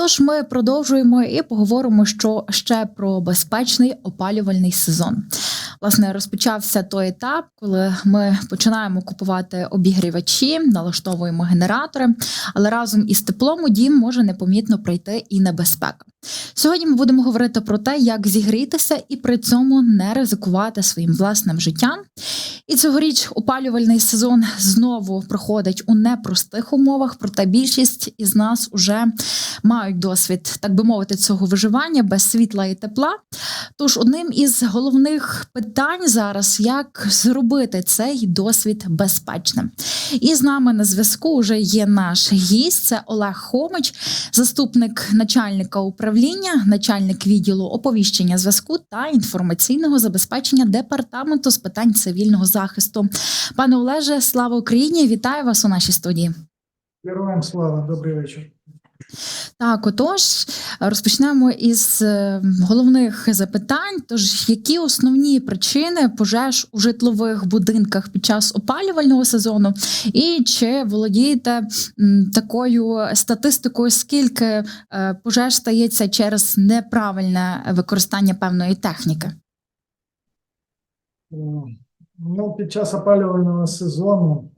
Отож, ми продовжуємо і поговоримо, що ще про безпечний опалювальний сезон. Власне, розпочався той етап, коли ми починаємо купувати обігрівачі, налаштовуємо генератори, але разом із теплом у дім може непомітно прийти і небезпека. Сьогодні ми будемо говорити про те, як зігрітися і при цьому не ризикувати своїм власним життям. І цьогоріч опалювальний сезон знову проходить у непростих умовах, проте більшість із нас уже мають досвід, так би мовити, цього виживання без світла і тепла. Тож одним із головних питань зараз як зробити цей досвід безпечним. І з нами на зв'язку вже є наш гість. Це Олег Хомич, заступник начальника управління, начальник відділу оповіщення зв'язку та інформаційного забезпечення департаменту з питань цивільного захисту. Пане Олеже, слава Україні! Вітаю вас у нашій студії. Героям слава, добрий вечір. Так, отож, розпочнемо із е, головних запитань. Тож, які основні причини пожеж у житлових будинках під час опалювального сезону, і чи володієте такою статистикою, скільки е, пожеж стається через неправильне використання певної техніки? Е, Ну, під час опалювального сезону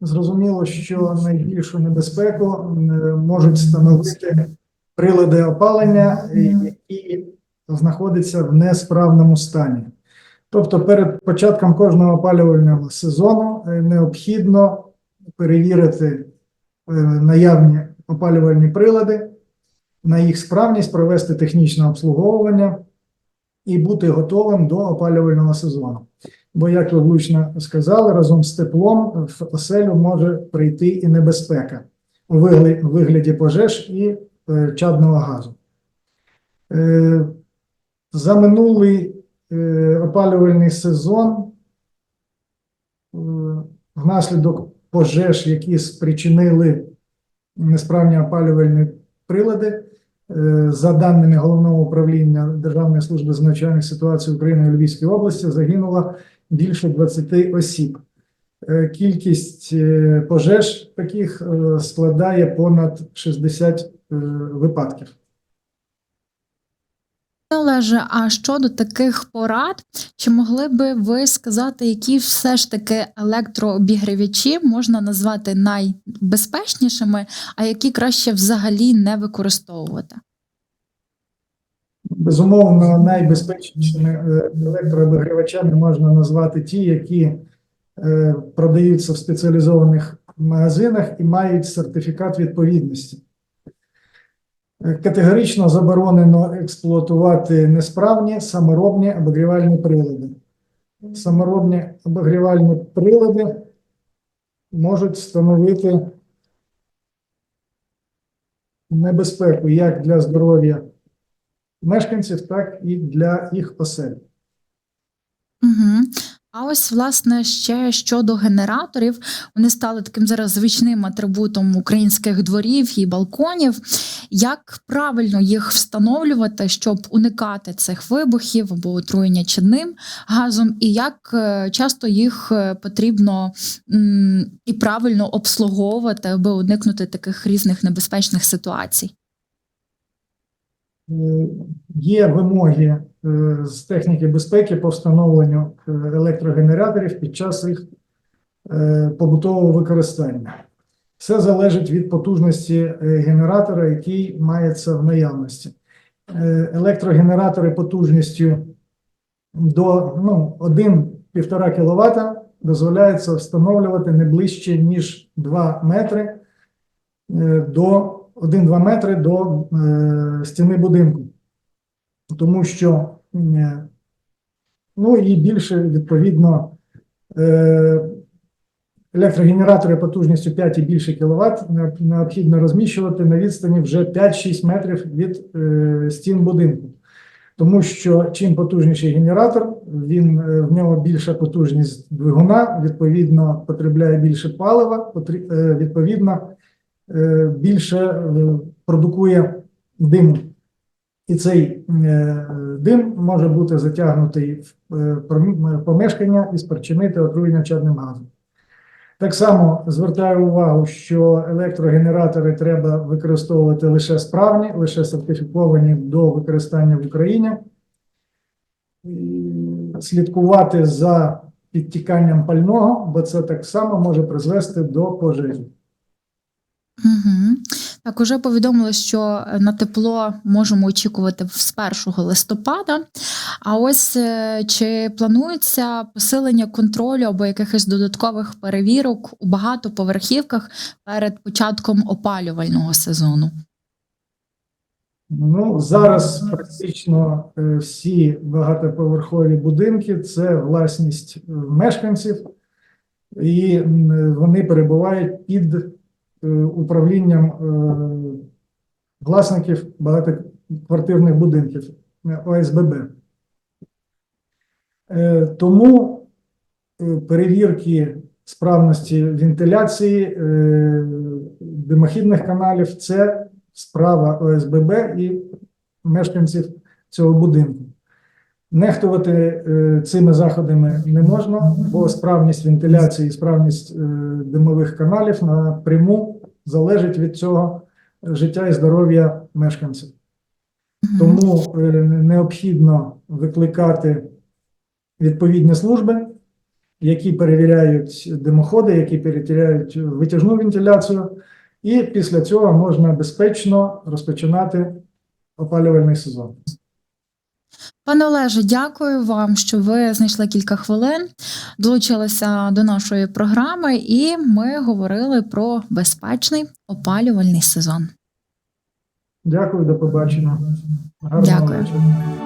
зрозуміло, що найбільшу небезпеку е, можуть становити прилади опалення, е, які знаходяться в несправному стані. Тобто, перед початком кожного опалювального сезону е, необхідно перевірити наявні опалювальні прилади, на їх справність, провести технічне обслуговування і бути готовим до опалювального сезону. Бо, як ви влучно сказали, разом з теплом в оселю може прийти і небезпека у вигляді, пожеж і е, чадного газу. Е, за минулий е, опалювальний сезон внаслідок пожеж, які спричинили несправні опалювальні прилади, За даними головного управління Державної служби з надзвичайних ситуацій України у Львівській області, загинуло більше 20 осіб. Е, Кількість е, пожеж таких е, складає понад 60 е, випадків. Олеже, а щодо таких порад, чи могли би ви сказати, які все ж таки електрообігрівачі можна назвати найбезпечнішими, а які краще взагалі не використовувати? Безумовно, найбезпечнішими е, електрообігрівачами можна назвати ті, які е, продаються в спеціалізованих магазинах і мають сертифікат відповідності. Е, Категорично заборонено експлуатувати несправні саморобні обігрівальні прилади. Саморобні обігрівальні прилади можуть становити небезпеку як для здоров'я мешканців, так і для їх осель. Угу. А ось, власне, ще щодо генераторів, вони стали таким зараз звичним атрибутом українських дворів і балконів. Як правильно їх встановлювати, щоб уникати цих вибухів або отруєння чадним газом, і як е, часто їх е, потрібно і правильно обслуговувати, аби уникнути таких різних небезпечних ситуацій? Є вимоги е, з техніки безпеки по встановленню е, електрогенераторів під час їх е, побутового використання. Все залежить від потужності генератора, який мається в наявності. Електрогенератори потужністю до ну, 1-1,5 кВт дозволяється встановлювати не ближче, ніж 2 метри до 1-2 метри до стіни будинку. Тому що, е, ну і більше, відповідно, е, електрогенератори потужністю 5 і більше кВт необхідно розміщувати на відстані вже 5-6 метрів від е, стін будинку. Тому що чим потужніший генератор, він, в нього більша потужність двигуна, відповідно, потребляє більше палива, відповідно, більше продукує диму. І цей е, дим може бути затягнутий в е, помешкання і спричинити отруєння чадним газом. Так само звертаю увагу, що електрогенератори треба використовувати лише справні, лише сертифіковані до використання в Україні. Слідкувати за підтіканням пального, бо це так само може призвести до пожежі. Угу. Так, уже повідомили, що на тепло можемо очікувати з 1 листопада. А ось е, чи планується посилення контролю або якихось додаткових перевірок у багатоповерхівках перед початком опалювального сезону? Ну, зараз практично е, всі багатоповерхові будинки це власність е, мешканців, і вони перебувають під е, управлінням е, власників багатоквартирних будинків е, ОСББ. Е, Тому е, перевірки справності вентиляції е, димохідних каналів це справа ОСББ і мешканців цього будинку. Нехтувати е, цими заходами не можна, бо справність вентиляції і справність е, димових каналів напряму залежить від цього життя і здоров'я мешканців. Тому е, необхідно викликати відповідні служби, які перевіряють димоходи, які перевіряють витяжну вентиляцію, і після цього можна безпечно розпочинати опалювальний сезон. Пане Олеже, дякую вам, що ви знайшли кілька хвилин, долучилися до нашої програми, і ми говорили про безпечний опалювальний сезон. Дякую, до побачення. Гарного Дякую. вечора.